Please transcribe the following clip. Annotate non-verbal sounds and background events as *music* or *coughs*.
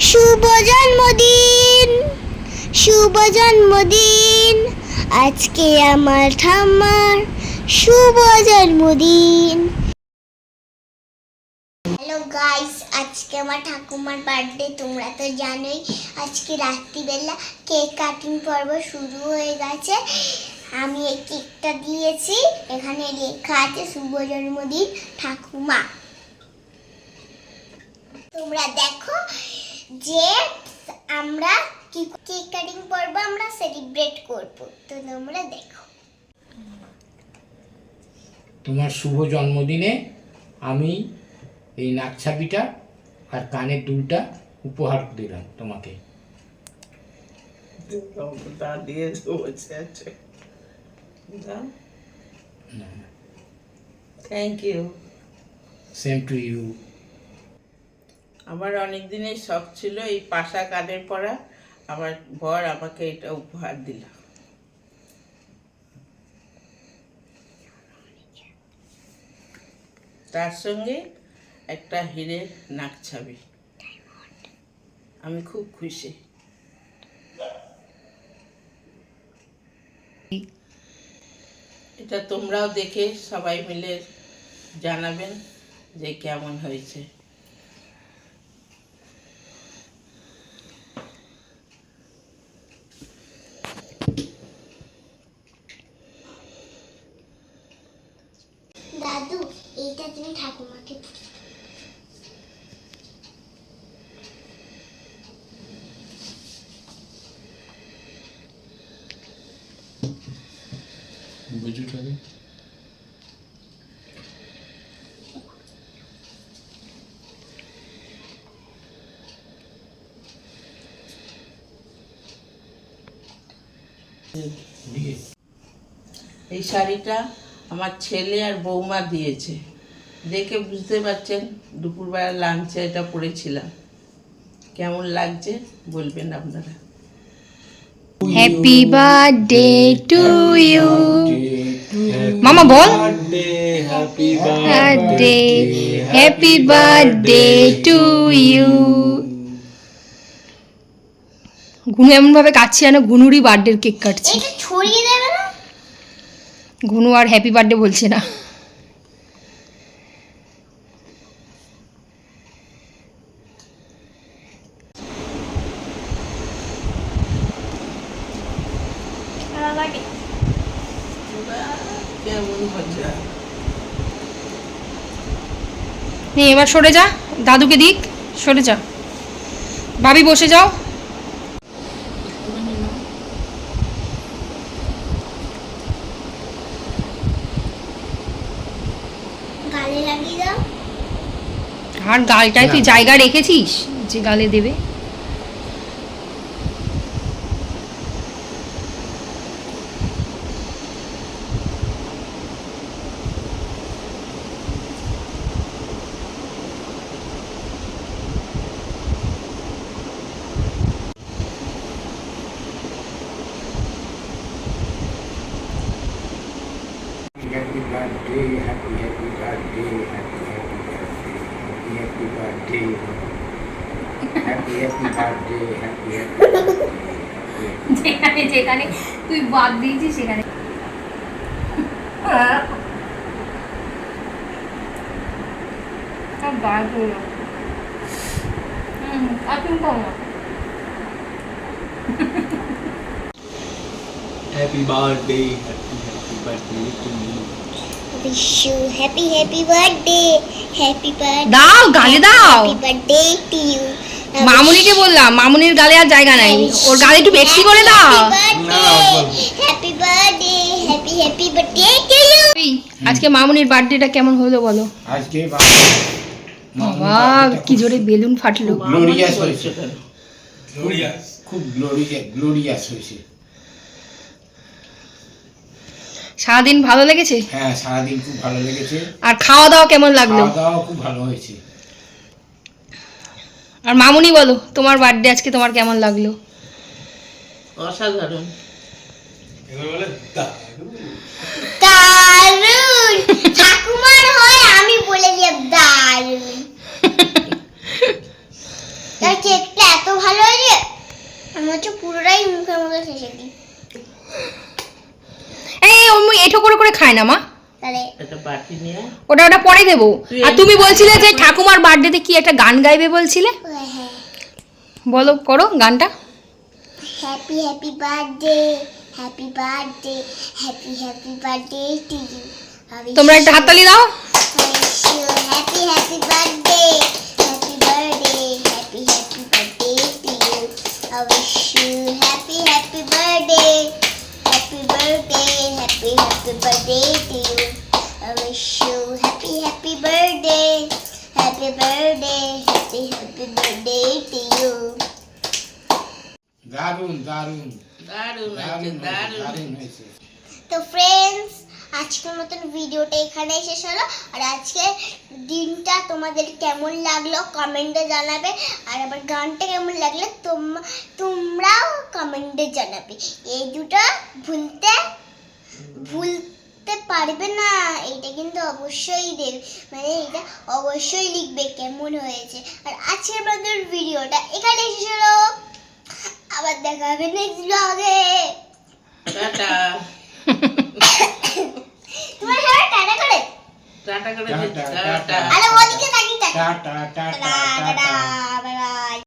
শুভ জন্মদিন শুভ জন্মদিন আজকে আমার ঠাম্মার শুভ জন্মদিন হ্যালো গাইস আজকে আমার ঠাকুমার বার্থডে তোমরা তো জানোই, আজকে রাত্রিবেলা কেক কাটিং পর্ব শুরু হয়ে গেছে। আমি এই কেকটা দিয়েছি, এখানে লেখা আছে শুভ জন্মদিন ঠাকুমা। তোমরা দেখো যে আমরা কি কেক কাটিং পর্ব আমরা সেলিব্রেট করব। তো তোমরা দেখো। তোমার শুভ জন্মদিনে আমি এই নাকছাবিটা আর কানের দুলটা উপহার দিলাম তোমাকে। তা দিয়ে thank you same to you আমার অনেক দিনের শখ ছিল এই পাশা কানের পরা আমার বর আমাকে এটা উপহার দিল। তার সঙ্গে একটা হিরের নাক ছাবি। আমি খুব খুশি। এটা তোমরাও দেখে সবাই মিলে জানাবেন যে কেমন হয়েছে। দাদু এইটা তুমি ঠাকুমাকে এই শাড়িটা আমার ছেলে আর বৌমা দিয়েছে। দেখে বুঝতে পারছেন দুপুরবেলা লাঞ্চে এটা পরেছিলাম কেমন লাগছে বলবেন আপনারা। হ্যাপি বার্থডে টু ইউ মামা বল। Birthday happy birthday to you গুনু এমন ভাবে কাটছে যেন গুনুরই বার্থডের কেক কাটছে। এটা ছড়িয়ে দেবে না গুনু আর হ্যাপি বার্থডে বলছে নে এবার সরে যা দাদুকে দিক সরে যা। ভাবি বসে যাও গালে লাগিয়ে দাও আর গালটায় তুই জায়গা রেখেছিস যে গালে দেবে happy birthday happy happy birthday happy happy birthday happy happy birthday happy happy যেখানে যেখানে তুই বাদ দিয়েছিস সেখানে। Happy birthday, happy happy birthday to you. Wish you happy happy birthday happy birthday দাও গালে দাও। হ্যাপি বার্থডে টু ইউ মামুনিকে বললাম মামুনির গালে আর জায়গা নাই। ওর গালে একটু বেশি করে দাও। Happy birthday happy happy birthday to you আজকে মামুনির বার্থডেটা কেমন হলো বলো? আজকে বাবা কি জোরে বেলুন ফাটলো। গ্লোরিয়াস হয়েছে। কেন? খুব গ্লোরিয়াস গ্লোরিয়াস হয়েছে। সারাদিন ভালো লেগেছে? হ্যাঁ সারাদিন খুব ভালো লেগেছে। আর খাওয়া দাওয়া কেমন লাগল? খাওয়া দাওয়া খুব ভালো হয়েছে। আর মামুনি বলো তোমার বার্থডে আজকে তোমার কেমন লাগল? অসাধারণ। দারুণ ঠাকুমার হয় আমি বলে দিলাম দারুণ তার কেকটা আমি হচ্ছে পুরোটাই মুখের মধ্যে শেষে দিই এই অমনি এঠো করে করে খায় না মা? ওটা ওটা পরে দেবো। আর তুমি বলছিলে যে ঠাকুমার বার্থডেতে কি একটা গান গাইবে বলছিলে? হ্যাঁ বলো করো গানটা। Happy happy birthday happy birthday happy happy birthday to you তোমরা একটা হাততালি দাও। Happy happy happy birthday happy happy birthday to you I wish you happy happy birthday happy birthday happy happy birthday to you I wish you happy happy birthday happy birthday happy happy birthday to you. দারুণ দারুণ। দারুণ হয়েছে দারুণ হয়েছে, তো friends আজকের মতন ভিডিওটা এখানেই শেষ হলো। আর আজকে দিনটা তোমাদের কেমন লাগল কমেন্টে জানাবে। আর আবার গানটা কেমন লাগল তোম- তোমরাও কমেন্টে জানাবে। এই দুটো ভুলতে ভুলতে পারবে না। এটা কিন্তু অবশ্যই দেবে। মানে এটা অবশ্যই লিখবে কেমন হয়েছে। আর আজকের আমাদের ভিডিওটা এখানে শেষ হলো। আবার দেখা হবে নেক্সট ব্লগে টাটা। *coughs* তোমার সবাই টাটা করে? টাটা করে টাটা, আরে ওদিকে তাকিয়ে টাটা টাটা টাটা টাটা। টাটা।